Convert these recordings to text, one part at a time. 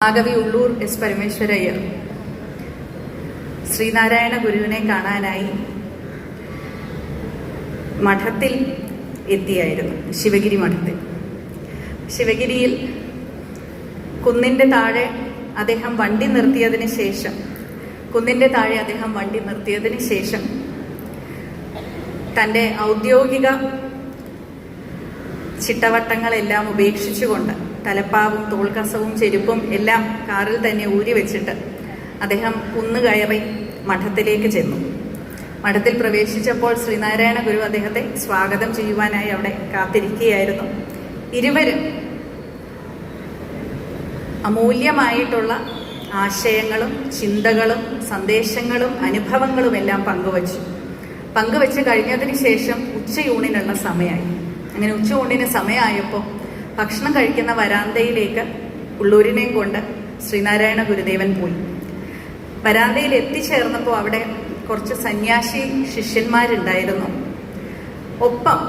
ആകവി Ulloor S Parameswarayyar. Sreenarayana ഗുരുവിനെ കാണാനായി മഠത്തിൽ എത്തിയായിരുന്നു. ശിവഗിരി മഠത്തിൽ. ശിവഗിരിയിൽ കുന്നിന്റെ താഴെ അദ്ദേഹം വണ്ടി നിർത്തിയതിന് ശേഷം കുന്നിന്റെ താഴെ അദ്ദേഹം വണ്ടി നിർത്തിയതിന് ശേഷം തന്റെ ഔദ്യോഗിക ചിട്ടവട്ടങ്ങളെല്ലാം ഉപേക്ഷിച്ചുകൊണ്ട് തലപ്പാവും തോൾക്കസവും ചെരുപ്പും എല്ലാം കാറിൽ തന്നെ ഊരി വെച്ചിട്ട് അദ്ദേഹം കുന്നുകയറി മഠത്തിലേക്ക് ചെന്നു. മഠത്തിൽ പ്രവേശിച്ചപ്പോൾ ശ്രീനാരായണ ഗുരു അദ്ദേഹത്തെ സ്വാഗതം ചെയ്യുവാനായി അവിടെ കാത്തിരിക്കുകയായിരുന്നു. ഇരുവരും അമൂല്യമായിട്ടുള്ള ആശയങ്ങളും ചിന്തകളും സന്ദേശങ്ങളും അനുഭവങ്ങളും എല്ലാം പങ്കുവച്ചു. പങ്കുവച്ച് കഴിഞ്ഞതിന് ശേഷം ഉച്ചയൂണിനുള്ള സമയമായി. അങ്ങനെ ഉച്ചയൂണിന് സമയമായപ്പോൾ ഭക്ഷണം കഴിക്കുന്ന വരാന്തയിലേക്ക് ഉള്ളൂരിനെയും കൊണ്ട് ശ്രീനാരായണ ഗുരുദേവൻ പോയി. വരാന്തയിൽ എത്തിച്ചേർന്നപ്പോൾ അവിടെ കുറച്ച് സന്യാസി ശിഷ്യന്മാരുണ്ടായിരുന്നു. ഒപ്പം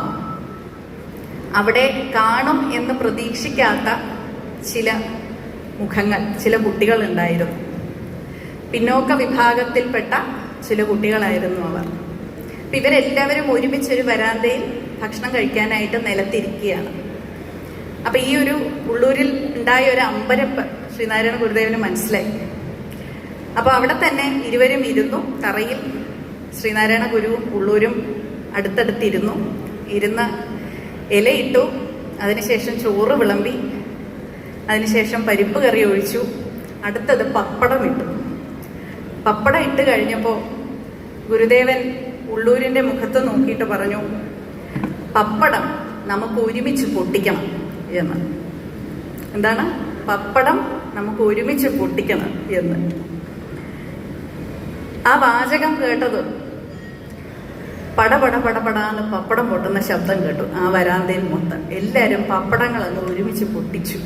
അവിടെ കാണും എന്ന് പ്രതീക്ഷിക്കാത്ത ചില മുഖങ്ങൾ ചില കുട്ടികൾ ഉണ്ടായിരുന്നു പിന്നോക്ക വിഭാഗത്തിൽപ്പെട്ട ചില കുട്ടികളായിരുന്നു അവർ. ഇവരെല്ലാവരും ഒരുമിച്ചൊരു വരാന്തയിൽ ഭക്ഷണം കഴിക്കാനായിട്ട് നിലത്തിരിക്കുകയാണ്. അപ്പൊ ഈ ഒരു ഉള്ളൂരിൽ ഉണ്ടായ ഒരു അമ്പരപ്പ് ശ്രീനാരായണ ഗുരുദേവന് മനസ്സിലായി. അപ്പൊ അവിടെ തന്നെ ഇരുവരും ഇരുന്നു. തറയിൽ ശ്രീനാരായണ ഗുരുവും ഉള്ളൂരും അടുത്തടുത്തിരുന്നു. ഇരുന്ന് ഇലയിട്ടു. അതിനുശേഷം ചോറ് വിളമ്പി. അതിനുശേഷം പരിപ്പ് കറി ഒഴിച്ചു. അടുത്തത് പപ്പടം ഇട്ടു. പപ്പടം ഇട്ട് കഴിഞ്ഞപ്പോൾ ഗുരുദേവൻ ഉള്ളൂരിന്റെ മുഖത്ത് നോക്കിയിട്ട് പറഞ്ഞു പപ്പടം നമുക്ക് ഒരുമിച്ച് പൊട്ടിക്കണം. എന്ന്. എന്താണ്? പപ്പടം നമുക്ക് ഒരുമിച്ച് പൊട്ടിക്കണം എന്ന്. ആ വാചകം കേട്ടത് പടപട പടപടാന്ന് പപ്പടം പൊട്ടുന്ന ശബ്ദം കേട്ടു. ആ വരാന്തയിൽ മൊത്തം. എല്ലാവരും പപ്പടങ്ങൾ അങ്ങ് ഒരുമിച്ച് പൊട്ടിച്ചു.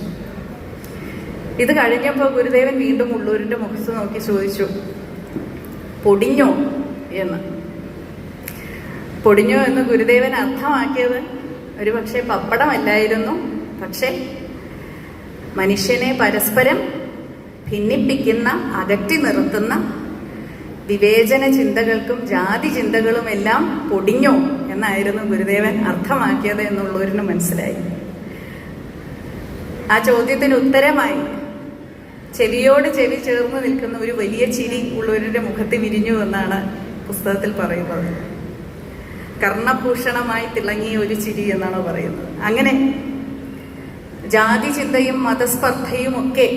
ഇത് കഴിഞ്ഞപ്പോൾ ഗുരുദേവൻ വീണ്ടും ഉള്ളൂരിന്റെ മുഖത്ത് നോക്കി ചോദിച്ചു പൊടിഞ്ഞോ? എന്ന്. പൊടിഞ്ഞോ എന്ന് ഗുരുദേവൻ അർത്ഥമാക്കിയത് ഒരു പക്ഷേ പപ്പടമല്ലായിരുന്നു. പക്ഷേ മനുഷ്യനെ പരസ്പരം ഭിന്നിപ്പിക്കുന്ന അകറ്റി നിർത്തുന്ന വിവേചന ചിന്തകൾക്കും ജാതി ചിന്തകളും എല്ലാം പൊടിഞ്ഞോ എന്നായിരുന്നു ഗുരുദേവൻ അർത്ഥമാക്കിയത് എന്നുള്ളവരിന് മനസ്സിലായി. ആ ചോദ്യത്തിന് ഉത്തരമായി. ചെവിയോട് ചെവി ചേർന്ന് നിൽക്കുന്ന ഒരു വലിയ ചിരി ഉള്ളവരുടെ മുഖത്ത് വിരിഞ്ഞു എന്നാണ് പുസ്തകത്തിൽ പറയുന്നത്. കർണഭൂഷണമായി തിളങ്ങിയ ഒരു ചിരി എന്നാണ് പറയുന്നത്. അങ്ങനെ ജാതി ചിന്തയും മതസ്പർദ്ധയും ഒക്കെ